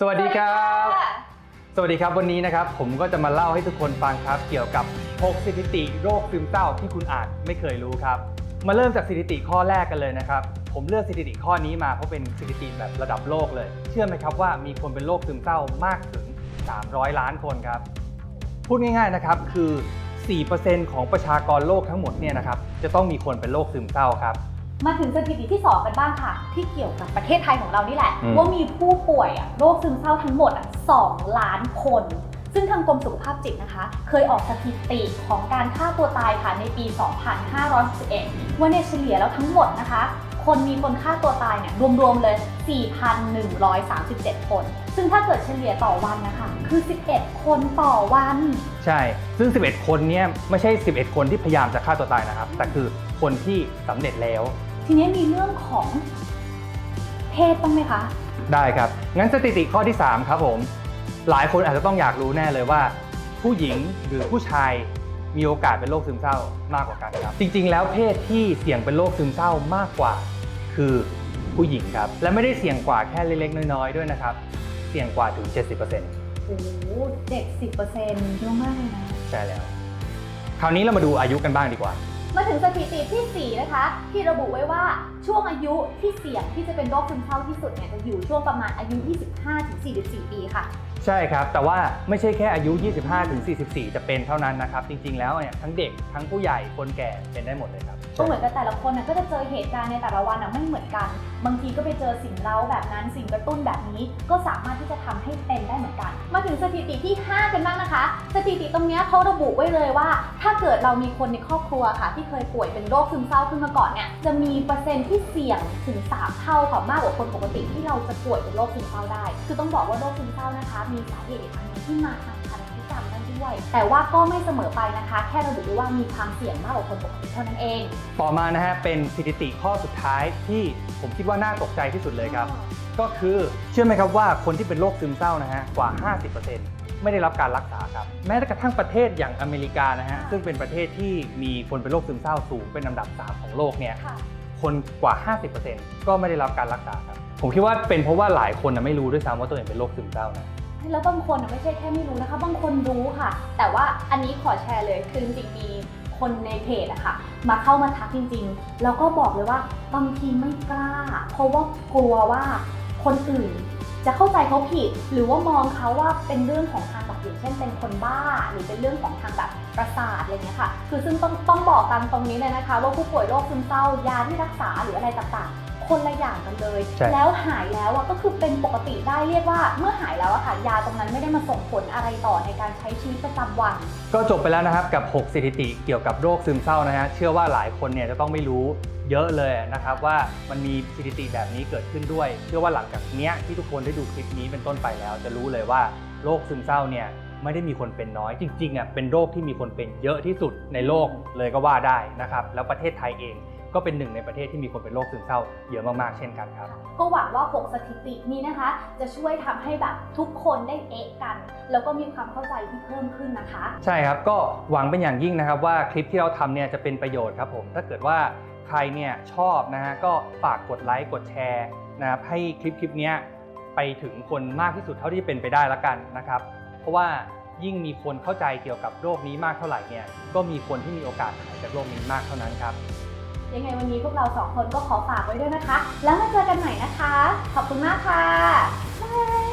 สวัสดีครับ สวัสดีครับวันนี้นะครับผมก็จะมาเล่าให้ทุกคนฟังครับ เกี่ยวกับ 6 สถิติโรคซึมเศร้าที่คุณอาจไม่เคยรู้ครับ มาเริ่มจากสถิติข้อแรกกันเลยนะครับ ผมเลือกสถิติข้อนี้มาเพราะเป็นสถิติแบบระดับโลกเลย เชื่อไหมครับว่ามีคนเป็นโรคซึมเศร้ามากถึง 300 ล้านคนครับ พูดง่ายๆนะครับคือ 4%ของประชากรโลกทั้งหมดเนี่ยนะครับจะต้องมีคนเป็นโรคซึมเศร้าครับ มาถึงสถิติที่ 2 กันบ้างค่ะ ที่เกี่ยวกับประเทศไทยของเรานี่แหละ อืม ว่ามีผู้ป่วยอะโรคซึมเศร้าทั้งหมดอะ2ล้านคน ซึ่งทางกรมสุขภาพจิตนะคะ เคยออกสถิติของการฆ่าตัวตายค่ะในปี 2561ว่าในเฉลี่ยแล้วทั้งหมดนะคะ คนมีคนฆ่าตัวตายเนี่ยรวมๆเลย 4,137 คน ซึ่งถ้าเกิดเฉลี่ยต่อวันนะคะคือ 11 คนต่อวัน ใช่ ซึ่ง 11 คนเนี่ยไม่ใช่ 11 คนที่พยายามจะฆ่าตัวตายนะครับ แต่คือ คนที่สำเร็จแล้ว ทีนี้มีเรื่องของเพศบ้างไหมคะ ได้ครับ งั้นสถิติข้อที่ 3 ครับผม หลายคนอาจจะต้องอยากรู้แน่เลยว่า ผู้หญิงหรือผู้ชายมีโอกาสเป็นโรคซึมเศร้ามากกว่ากันครับ จริง ๆ แล้วเพศที่เสี่ยงเป็นโรคซึมเศร้ามากกว่า คือผู้หญิงครับ และไม่ได้เสี่ยงกว่าแค่เล็กๆน้อยๆด้วยนะครับ เสี่ยงกว่าถึง 70%โอ้โหเด็กสิบเปอร์เซ็นต์เยอะมากเลยนะ ใช่แล้ว คราวนี้เรามาดูอายุกันบ้างดีกว่า มาถึงสถิติที่ 4 นะคะ ที่ระบุไว้ว่าช่วงอายุที่เสี่ยงที่จะเป็นโรคซึมเศร้าที่สุดเนี่ยจะอยู่ช่วงประมาณอายุ 25-44 ปีค่ะ ใช่ครับ แต่ว่าไม่ใช่แค่อายุ 25ถึง44 จะเป็นเท่านั้นนะครับ จริงๆ แล้วเนี่ยทั้งเด็กทั้งผู้ใหญ่คนแก่เป็นได้หมดเลยครับ ก็เหมือนกับแต่ละคนนะก็จะเจอเหตุการณ์ในแต่ละวันนะไม่เหมือนกัน บางทีก็ไปเจอสิ่งเร้าแบบนั้นสิ่งกระตุ้นแบบนี้ ก็สามารถที่จะทำให้เป็นได้เหมือนกัน มาถึงสถิติที่ 5 กันบ้างนะคะ สถิติตรงเนี้ยเขาระบุไว้เลยว่า ถ้าเกิดเรามีคนในครอบครัวค่ะ ที่เคยป่วยเป็นโรคซึมเศร้าขึ้นมาก่อนเนี่ยจะมีเปอร์เซ็นต์ที่เสี่ยงถึง 3 เท่าค่ะมากกว่าคนปกติที่เราจะป่วยเป็นโรคซึมเศร้าได้ คือต้องบอกว่าโรคซึมเศร้านะคะ มีสาเหตุอีกครั้งหนึงที่มาทางธร ด้ด้วย แต่ว่าก็ไม่เสมอไปนะคะ แค่ระบุไว้ว่ามีความเสี่ยงมากกว่าคนปกติเท่านั้นเอง ต่อมานะฮะเป็นสถิติข้อสุดท้ายที่ผมคิดว่าน่าตกใจที่สุดเลยครับ ก็คือเชื่อไหมครับว่าคนที่เป็นโรคซึมเศร้านะฮะกว่า 50%ไม่ได้รับการรักษาครับแม้กระทั่งประเทศอย่างอเมริกานะฮะซึ่งเป็นประเทศที่มีคนเป็นโรคซึมเศร้าสูงเป็นลำดับ 3 ของโลกเนี่ยค่ะคนกว่า 50%ก็ไม่ได้รับการรักษาครับผมคิดว่าเป็นเพราะว่าหลายคนนะไม่รู้ด้วยซ้ำว่าตัวเองเป็นโรคซึมเศร้านะ แล้วบางคนไม่ใช่แค่ไม่รู้นะคะ บางคนรู้ค่ะ แต่ว่าอันนี้ขอแชร์เลยคือจริงๆมีคนในเพจอะค่ะ มาเข้ามาทักจริงๆ แล้วก็บอกเลยว่าบางทีไม่กล้า เพราะว่ากลัวว่าคนอื่นจะเข้าใจเขาผิด หรือว่ามองเขาว่าเป็นเรื่องของทางแบบอย่างเช่นเป็นคนบ้า หรือเป็นเรื่องของทางแบบประสาทอะไรเงี้ยค่ะ คือซึ่งต้องต้องบอกตามตรงนี้เลยนะคะ ว่าผู้ป่วยโรคซึมเศร้ายาที่รักษาหรืออะไรต่างๆ คนละอย่างกันเลย ใช่ แล้วหายแล้วอะก็คือเป็นปกติได้เรียกว่า เมื่อหายแล้วอะค่ะยาตรงนั้นไม่ได้มาส่งผลอะไรต่อในการใช้ชีวิตประจำวัน ก็จบไปแล้วนะครับกับ 6 สถิติเกี่ยวกับโรคซึมเศร้านะฮะเชื่อว่าหลายคนเนี่ยจะต้องไม่รู้เยอะเลยนะครับว่ามันมีสถิติแบบนี้เกิดขึ้นด้วย เชื่อว่าหลังจากเนี้ยที่ทุกคนได้ดูคลิปนี้เป็นต้นไปแล้ว จะรู้เลยว่าโรคซึมเศร้าเนี่ยไม่ได้มีคนเป็นน้อยจริงๆอะเป็นโรคที่มีคนเป็นเยอะที่สุดในโลกเลยก็ว่าได้นะครับแล้วประเทศไทยเอง ก็เป็นหนึ่งในประเทศที่มีคนเป็นโรคซึมเศร้าเยอะมากๆเช่นกันครับ ก็หวังว่า 6 สถิตินี้นะคะ จะช่วยทำให้แบบทุกคนได้เอะกัน แล้วก็มีความเข้าใจที่เพิ่มขึ้นนะคะ ใช่ครับก็หวังเป็นอย่างยิ่งนะครับว่าคลิปที่เราทำเนี่ยจะเป็นประโยชน์ครับผมถ้าเกิดว่าใครเนี่ยชอบนะฮะก็ฝากกดไลค์กดแชร์นะครับให้คลิปคลิปเนี้ยไปถึงคนมากที่สุดเท่าที่เป็นไปได้ละกันนะครับ เพราะว่ายิ่งมีคนเข้าใจเกี่ยวกับโรคนี้มากเท่าไหร่เนี่ยก็มีคนที่มีโอกาสหายจากโรคนี้มากเท่านั้นครับ ยังไงวันนี้พวกเราสองคนก็ขอฝากไว้ด้วยนะคะ แล้วมาเจอกันใหม่นะคะ ขอบคุณมากค่ะ บ๊าย